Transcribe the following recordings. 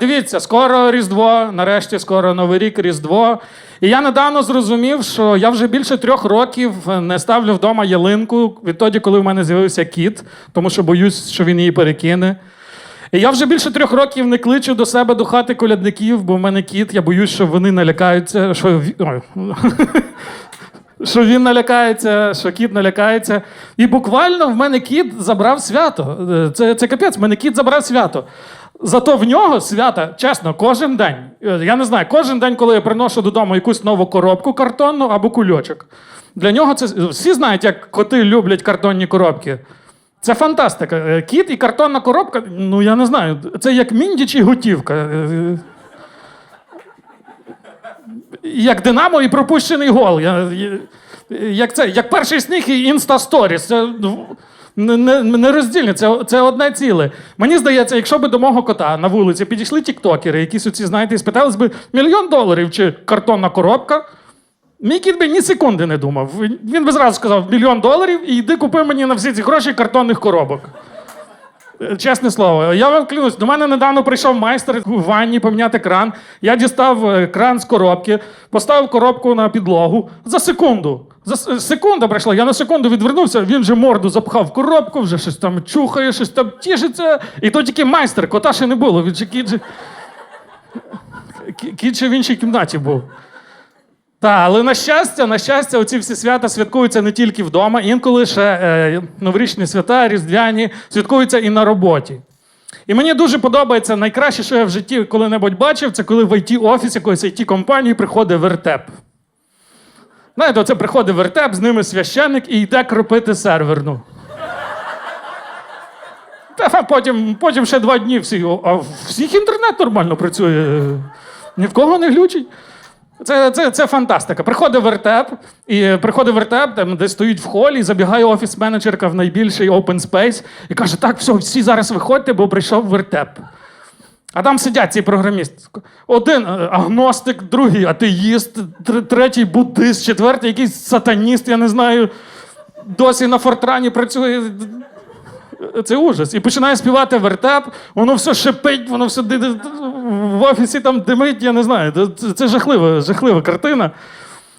Дивіться, скоро Різдво, нарешті скоро Новий рік, Різдво. І я недавно зрозумів, що я вже більше трьох років не ставлю вдома ялинку відтоді, коли в мене з'явився кіт, тому що боюсь, що він її перекине. І я вже більше трьох років не кличу до себе до хати колядників, бо в мене кіт, я боюсь, що вони налякаються. Що... Що він налякається, що кіт налякається. І буквально в мене кіт забрав свято. Е, Це, це капець, в мене кіт забрав свято. Зато в нього свята, чесно, кожен день. Е, Я не знаю, кожен день, коли я приношу додому якусь нову коробку картонну або кульочок. Для нього це всі знають, як коти люблять картонні коробки. Це фантастика. Е, Кіт і картонна коробка, ну я не знаю, це як міндіч і готівка. Е, як Динамо і пропущений гол. Як, це, як перший сніг і інстасторіс. Це ну, не, не, не роздільне, це, це одне ціле. Мені здається, якщо би до мого кота на вулиці підійшли тіктокери, якісь оці, знаєте, і спитались би мільйон доларів чи картонна коробка. Мій кіт би ні секунди не думав. Він- би зразу сказав мільйон доларів і йди купи мені на всі ці гроші картонних коробок. Чесне слово, я вам клянусь, до мене недавно прийшов майстер в ванні поміняти кран. Я дістав е, кран з коробки, поставив коробку на підлогу за секунду. За секунда пройшла, я на секунду відвернувся, він вже морду запхав в коробку, вже щось там чухає, щось там тішиться. І то тільки майстер, кота ще не було. Він же кіт же... Кіт ще в іншій кімнаті був. Так, але на щастя, на щастя, оці всі свята святкуються не тільки вдома, інколи ще е, новорічні свята, різдвяні святкуються і на роботі. І мені дуже подобається найкраще, що я в житті коли-небудь бачив, це коли в IT-офіс якоїсь IT-компанії приходить вертеп. Знаєте, оце приходить вертеп, з ними священник і йде кропити серверну. Та потім, потім ще два дні всі. А всіх інтернет нормально працює. Ні в кого не глючить. Це, це, це фантастика. Приходить вертеп, і приходить вертеп, там, де стоїть в холі, забігає офіс-менеджерка в найбільший open space і каже: так, все, всі зараз виходьте, бо прийшов вертеп. А там сидять ці програмісти. Один е, агностик, другий атеїст, третій буддист, четвертий якийсь сатаніст, я не знаю, досі на фортрані працює. Це ужас. І починає співати вертеп, воно все шипить, воно все в офісі там димить, я не знаю. Це, жахлива, жахлива картина.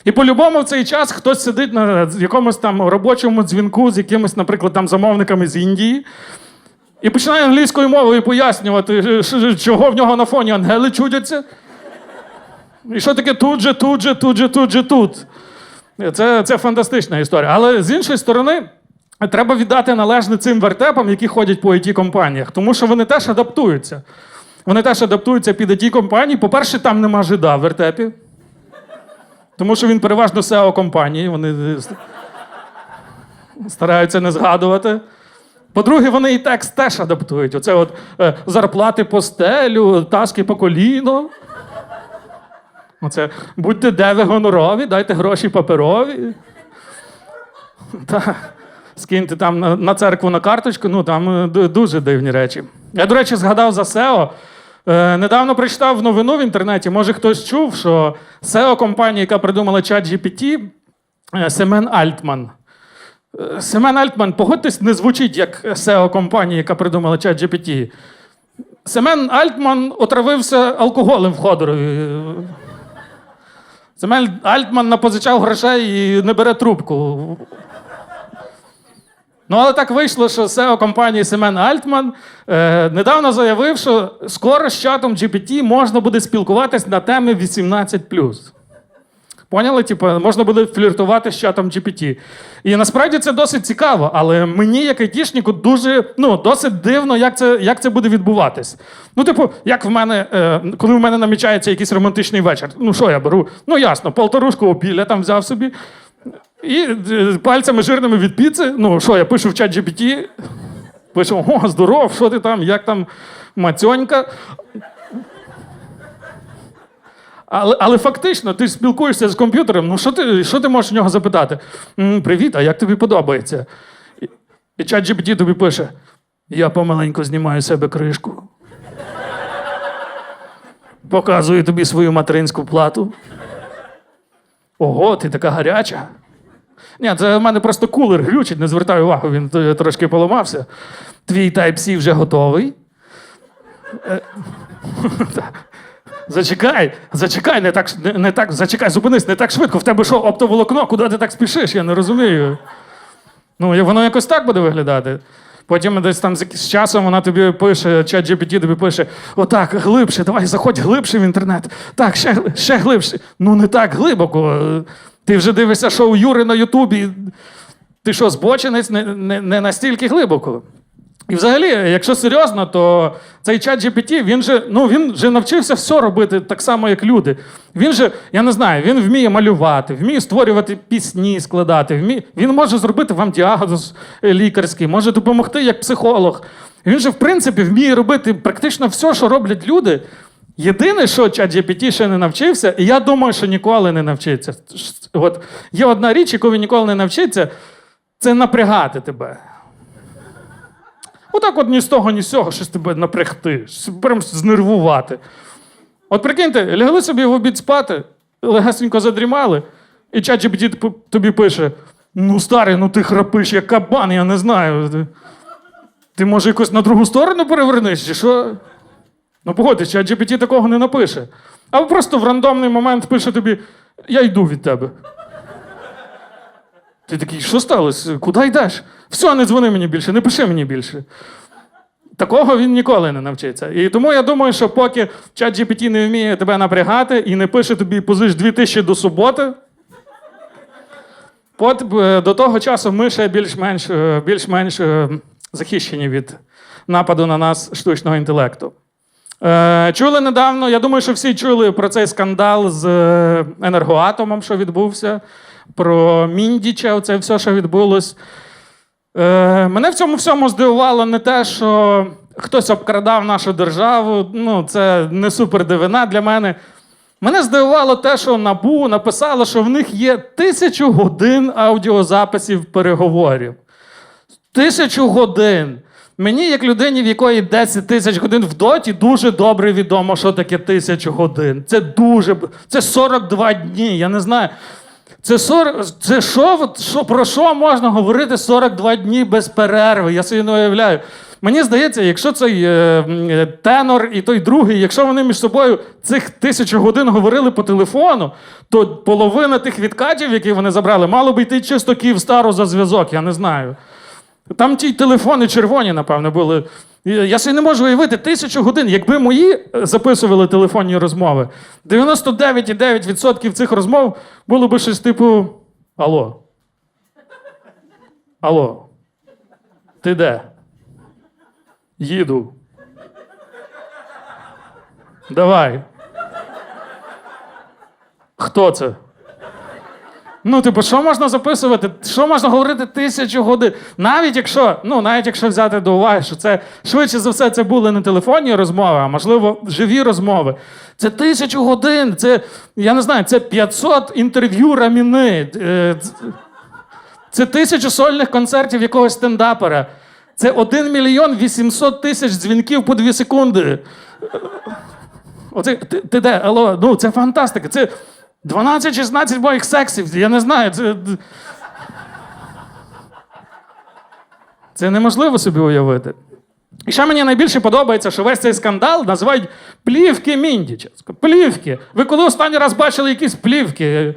І по-любому в цей час хтось сидить на якомусь там робочому дзвінку з якимось, наприклад, там замовниками з Індії. І починає англійською мовою пояснювати, чого в нього на фоні ангели чудяться. І що таке тут же, тут же, тут же, тут же, тут. Це, це фантастична історія. Але з іншої сторони, треба віддати належне цим вертепам, які ходять по it компаніях тому що вони теж адаптуються. Вони теж адаптуються під it компанії По-перше, там нема жида в вертепі. Тому що він переважно SEO компанії, вони е, стараються не згадувати. По-друге, вони і текст теж адаптують. Оце от е, зарплати по стелю, таски по коліно. Оце будьте деви гонорові, дайте гроші паперові. Та, скиньте там на, на церкву на карточку, ну там е, дуже дивні речі. Я, до речі, згадав за SEO. Е, недавно прочитав новину в інтернеті. Може хтось чув, що SEO компанія, яка придумала ChatGPT, е, Семен Альтман. Е, Семен Альтман, погодьтесь, не звучить як SEO компанії, яка придумала ChatGPT. Семен Альтман отравився алкоголем в Ходорові. Семен Альтман напозичав грошей і не бере трубку. Ну, але так вийшло, що SEO компанії Семен Альтман е, недавно заявив, що скоро з чатом GPT можна буде спілкуватись на теми 18. Поняли? Типу, можна буде фліртувати з чатом GPT. І насправді це досить цікаво, але мені, як айтішнику, дуже ну, досить дивно, як це, як це буде відбуватись. Ну, типу, як в мене, е, коли в мене намічається якийсь романтичний вечір, ну що я беру? Ну ясно, полторушку опілля там взяв собі. І е, пальцями жирними від піци, ну що, я пишу в чат GPT, пишу: о, здоров, що ти там, як там мацьонька. Але, але фактично, ти спілкуєшся з комп'ютером, ну що ти, що ти можеш в нього запитати? «М, Привіт, а як тобі подобається? І, і чат GPT тобі пише: Я помаленьку знімаю себе кришку. Показую тобі свою материнську плату. Ого, ти така гаряча. Ні, це в мене просто кулер глючить, не звертай увагу, він е, трошки поламався. Твій Type-C вже готовий. Зачекай, зачекай, не так, не, не так, зачекай, зупинись, не так швидко. В тебе що, оптоволокно, куди ти так спішиш? Я не розумію. Ну, воно якось так буде виглядати. Потім десь там з часом вона тобі пише, чат GPT тобі пише: отак, глибше, давай заходь глибше в інтернет. Так, ще, ще глибше. Ну, не так глибоко. Ти вже дивишся шоу Юри на Ютубі. Ти що, збочинець не, не, не настільки глибоко. І взагалі, якщо серйозно, то цей чат GPT, він же, ну, він же навчився все робити так само, як люди. Він же, я не знаю, він вміє малювати, вміє створювати пісні, складати, вміє, він може зробити вам діагноз лікарський, може допомогти як психолог. Він же, в принципі, вміє робити практично все, що роблять люди. Єдине, що чат GPT ще не навчився, і я думаю, що ніколи не навчиться. От є одна річ, яку він ніколи не навчиться, це напрягати тебе. Отак от ні з того, ні з цього щось тебе напрягти, прям знервувати. От прикиньте, лягли собі в обід спати, легесенько задрімали, і GPT тобі пише: ну, старий, ну ти храпиш, як кабан, я не знаю. Ти, ти може якось на другу сторону перевернеш, чи що? Ну, погодьтесь, чат такого не напише. Або просто в рандомний момент пише тобі: я йду від тебе. Ти такий, що сталося? Куди йдеш? Все, не дзвони мені більше, не пиши мені більше. Такого він ніколи не навчиться. І тому я думаю, що поки чат GPT не вміє тебе напрягати і не пише тобі позич 2000 до суботи, от е, до того часу ми ще більш-менш, е, більш-менш е, захищені від нападу на нас штучного інтелекту. Чули недавно, я думаю, що всі чули про цей скандал з енергоатомом, що відбувся, про Міндіча, це все, що відбулось. Е, Мене в цьому всьому здивувало не те, що хтось обкрадав нашу державу. Ну, це не супер дивина для мене. Мене здивувало те, що НАБУ написало, що в них є тисячу годин аудіозаписів переговорів. Тисячу годин. Мені, як людині, в якої 10 тисяч годин в доті, дуже добре відомо, що таке тисячу годин. Це дуже. Це 42 дні. Я не знаю. Це 40, це що, що, про що можна говорити 42 дні без перерви? Я собі не уявляю. Мені здається, якщо цей е, е, тенор і той другий, якщо вони між собою цих тисячу годин говорили по телефону, то половина тих відкатів, які вони забрали, мало би йти чисто Київстару за зв'язок, я не знаю. Там ті телефони червоні, напевно, були. Я собі не можу уявити тисячу годин. Якби мої е, записували телефонні розмови, 99,9% цих розмов було би щось типу: Алло. Алло. Ти де? Їду. Давай. Хто це? Ну, типу, що можна записувати? Що можна говорити тисячу годин? Навіть якщо, ну, навіть якщо взяти до уваги, що це швидше за все це були не телефонні розмови, а можливо, живі розмови. Це тисячу годин, це, я не знаю, це 500 інтерв'ю раміни. е, Це тисячу сольних концертів якогось стендапера. Це 1 мільйон 800 тисяч дзвінків по 2 секунди. Оце ти, ти де? Алло, ну це фантастика. Це 12-16 моїх сексів. Я не знаю. Це, це неможливо собі уявити. І ще мені найбільше подобається, що весь цей скандал називають плівки Міндіча. Плівки. Ви коли останній раз бачили якісь плівки?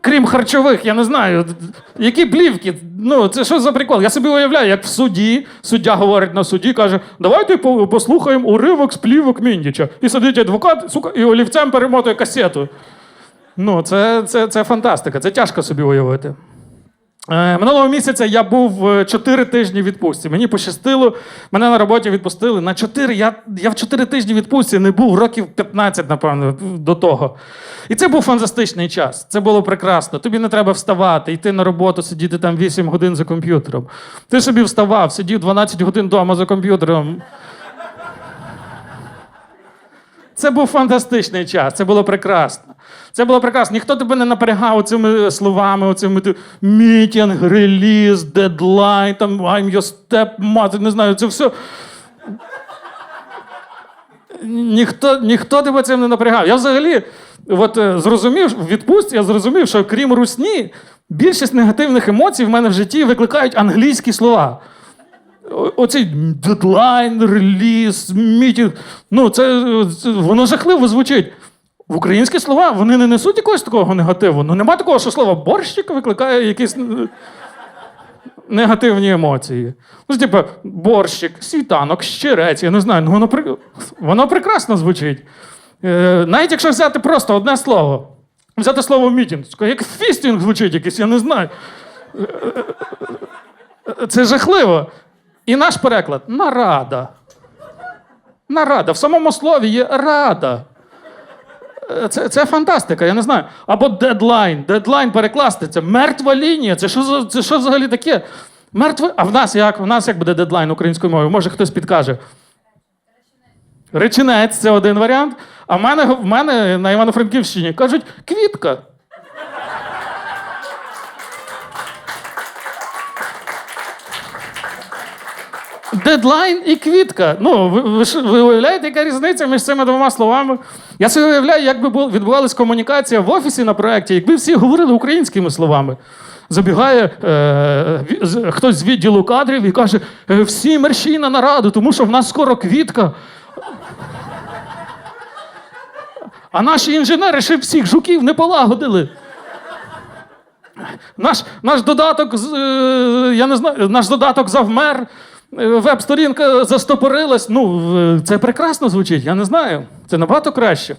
Крім харчових, я не знаю. Які плівки? Ну, це що за прикол? Я собі уявляю, як в суді, суддя говорить на суді, каже: давайте послухаємо уривок з плівок Міндіча. І сидить адвокат, сука, і олівцем перемотує касету. Ну, це, це, це фантастика, це тяжко собі уявити. Е, Минулого місяця я був е, 4 тижні в відпустці. Мені пощастило, мене на роботі відпустили на 4. Я, я в 4 тижні відпустці не був років 15, напевно, до того. І це був фантастичний час. Це було прекрасно. Тобі не треба вставати, йти на роботу, сидіти там 8 годин за комп'ютером. Ти собі вставав, сидів 12 годин вдома за комп'ютером. Це був фантастичний час, це було прекрасно. Це було прекрасно. Ніхто тебе не напрягав цими словами, оцими мітінг, реліз, дедлайн, там I'm your stepmother, не знаю, це все. Ніхто, ніхто тебе цим не напрягав. Я взагалі от, е, зрозумів, в відпустці я зрозумів, що крім русні, більшість негативних емоцій в мене в житті викликають англійські слова. Оцей дедлайн, реліз, мітінг. Ну, це, це воно жахливо звучить. В українські слова вони не несуть якогось такого негативу. Ну нема такого, що слово борщик викликає якісь е, негативні емоції. Ну, типу, борщик, світанок, щирець, я не знаю, ну воно, воно прекрасно звучить. Е, навіть якщо взяти просто одне слово, взяти слово мітінг, як фістінг звучить якийсь, я не знаю. Це жахливо. І наш переклад нарада. Нарада. В самому слові є рада. Е, Це, це фантастика, я не знаю. Або дедлайн. Дедлайн перекласти. Це мертва лінія. Це що, це що взагалі таке? Мертве. А в нас як? В нас як буде дедлайн українською мовою? Може хтось підкаже. Реченець це один варіант. А в мене, в мене на Івано-Франківщині кажуть квітка. Дедлайн і квітка. Ну, ви, ви, ви уявляєте, яка різниця між цими двома словами? Я собі уявляю, як би бу- відбувалась комунікація в офісі на проєкті, якби всі говорили українськими словами. Забігає е, хтось з відділу кадрів і каже: «Е, всі мерщій на нараду, тому що в нас скоро квітка. А наші інженери ще всіх жуків не полагодили. Наш, наш додаток, е, я не знаю, наш додаток завмер, веб-сторінка застопорилась. Ну, е, це прекрасно звучить, я не знаю. Це набагато краще,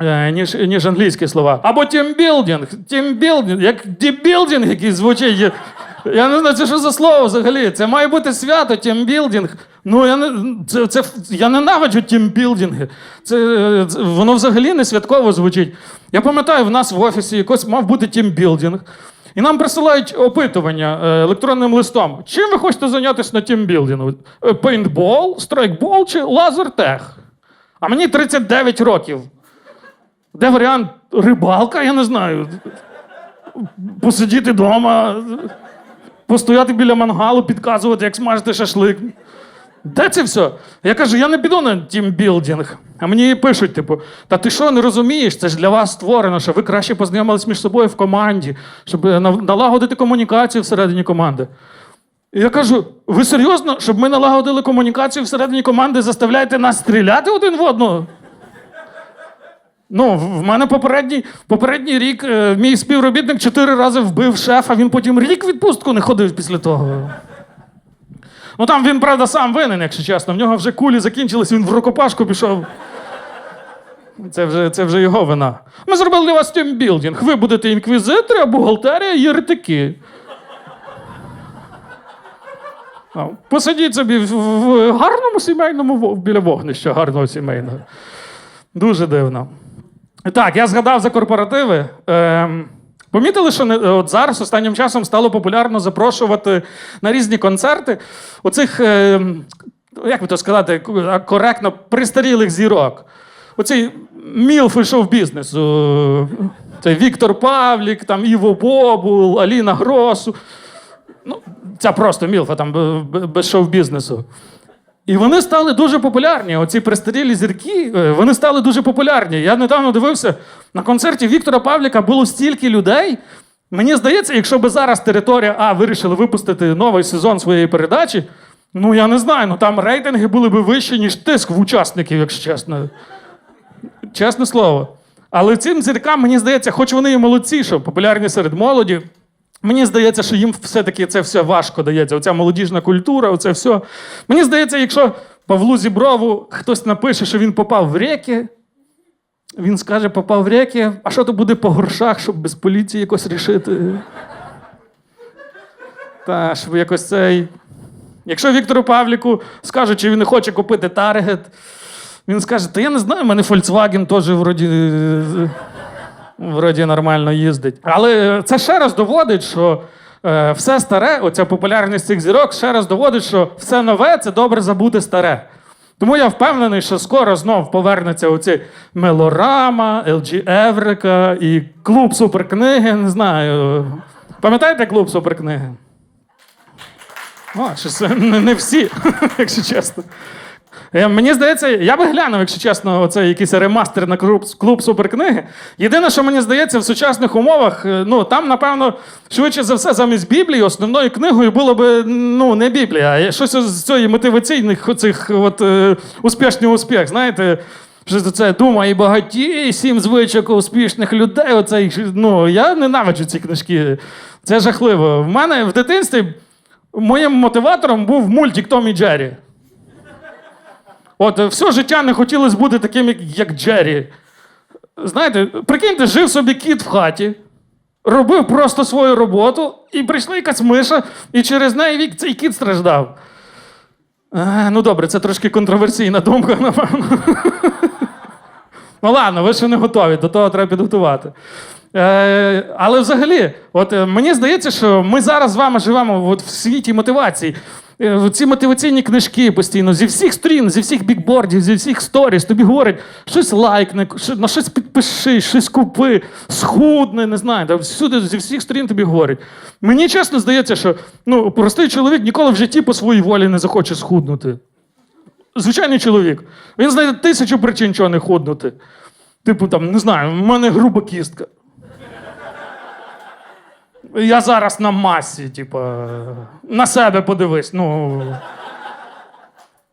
е, ніж, ніж англійські слова. Або тімбілдинг. Тімбілдинг, як дібілдинг якийсь звучить. Я, не знаю, це що за слово взагалі. Це має бути свято, тімбілдинг. Ну, я, це, це, я ненавиджу тімбілдинги. Це, е, воно взагалі не святково звучить. Я пам'ятаю, в нас в офісі якось мав бути тімбілдинг. І нам присилають опитування е, електронним листом. Чим ви хочете зайнятися на тімбілдингу? Е, Пейнтбол, страйкбол чи лазертех? А мені 39 років. Де варіант рибалка, я не знаю. Посидіти вдома, постояти біля мангалу, підказувати, як смажити шашлик. Де це все? Я кажу, я не піду на тімбілдинг. А мені пишуть, типу, та ти що не розумієш? Це ж для вас створено, що ви краще познайомились між собою в команді, щоб е, налагодити комунікацію всередині команди. І я кажу: ви серйозно, щоб ми налагодили комунікацію всередині команди, заставляєте нас стріляти один в одного? Ну, в мене попередній, попередній рік е, мій співробітник чотири рази вбив шефа, він потім рік відпустку не ходив після того. Ну там він, правда, сам винен, якщо чесно. В нього вже кулі закінчились, він в рукопашку пішов. Це вже, це вже його вина. Ми зробили для вас тімбілдинг. Ви будете інквізитори, а бухгалтерія єретики. А, Посидіть собі в, гарному сімейному біля вогнища гарного сімейного. Дуже дивно. Так, я згадав за корпоративи. Ем, помітили, що не, от зараз останнім часом стало популярно запрошувати на різні концерти оцих, ем, як би то сказати, коректно пристарілих зірок. Оці мілфи шоу-бізнесу. Це Віктор Павлік, там Іво Бобул, Аліна Гросу. Ну, ця просто мілфа там без шоу-бізнесу. І вони стали дуже популярні. Оці пристарілі зірки, е, вони стали дуже популярні. Я недавно дивився на концерті Віктора Павліка було стільки людей. Мені здається, якщо би зараз територія А вирішили випустити новий сезон своєї передачі, ну я не знаю, ну там рейтинги були б вищі, ніж тиск в учасників, якщо чесно. Чесне слово. Але цим зіркам, мені здається, хоч вони і молодці, що популярні серед молоді. Мені здається, що їм все-таки це все важко дається. Оця молодіжна культура, оце все. Мені здається, якщо Павлу Зіброву хтось напише, що він попав в реки, він скаже, попав в реки, а що то буде по горшах, щоб без поліції якось рішити? Та, щоб якось цей. Якщо Віктору Павліку скажуть, чи він не хоче купити таргет, він скаже: Та я не знаю, в мене Volkswagen теж вроді. Вроді нормально їздить. Але це ще раз доводить, що е, все старе, оця популярність цих зірок, ще раз доводить, що все нове це добре забути старе. Тому я впевнений, що скоро знов повернеться оці Мелорама, LG Еврика і клуб суперкниги. Не знаю. Пам'ятаєте клуб суперкниги? О, щось не всі, якщо чесно. Е, Мені здається, я би глянув, якщо чесно, оцей якийсь ремастер на клуб, клуб суперкниги. Єдине, що мені здається, в сучасних умовах, е, ну там, напевно, швидше за все, замість Біблії, основною книгою було б ну, не Біблія, а щось з цієї мотиваційних оцих от, е, успішний успіх. Знаєте, що це думай багаті, сім звичок успішних людей. Оцей, ну, я ненавиджу ці книжки. Це жахливо. В мене в дитинстві моїм мотиватором був мультик Том і Джері. От е, все життя не хотілося бути таким, як, як Джері. Знаєте, прикиньте, жив собі кіт в хаті, робив просто свою роботу, і прийшла якась миша, і через неї вік цей кіт страждав. А, ну добре, це трошки контроверсійна думка, напевно. Ну ладно, ви ще не готові, до того треба підготувати. Е, але взагалі, от е, мені здається, що ми зараз з вами живемо от в світі мотивації. Е, ці мотиваційні книжки постійно зі всіх сторін, зі всіх бікбордів, зі всіх сторіс тобі говорять, щось лайкни, на щось підпиши, щось купи, схудни, не знаю. Там всюди зі всіх сторін тобі говорять. Мені чесно здається, що ну, простий чоловік ніколи в житті по своїй волі не захоче схуднути. Звичайний чоловік. Він знайде тисячу причин, чого не худнути. Типу, там, не знаю, в мене груба кістка. Я зараз на масі, типу, на себе подивись. Ну.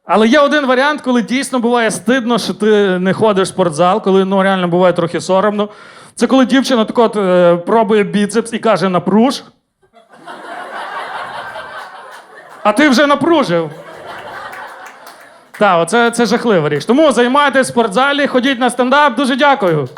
Але є один варіант, коли дійсно буває стидно, що ти не ходиш в спортзал, коли ну, реально буває трохи соромно. Це коли дівчина так от, е, пробує біцепс і каже напруж. А ти вже напружив. Так, оце це жахлива річ. Тому займайтесь в спортзалі, ходіть на стендап. Дуже дякую.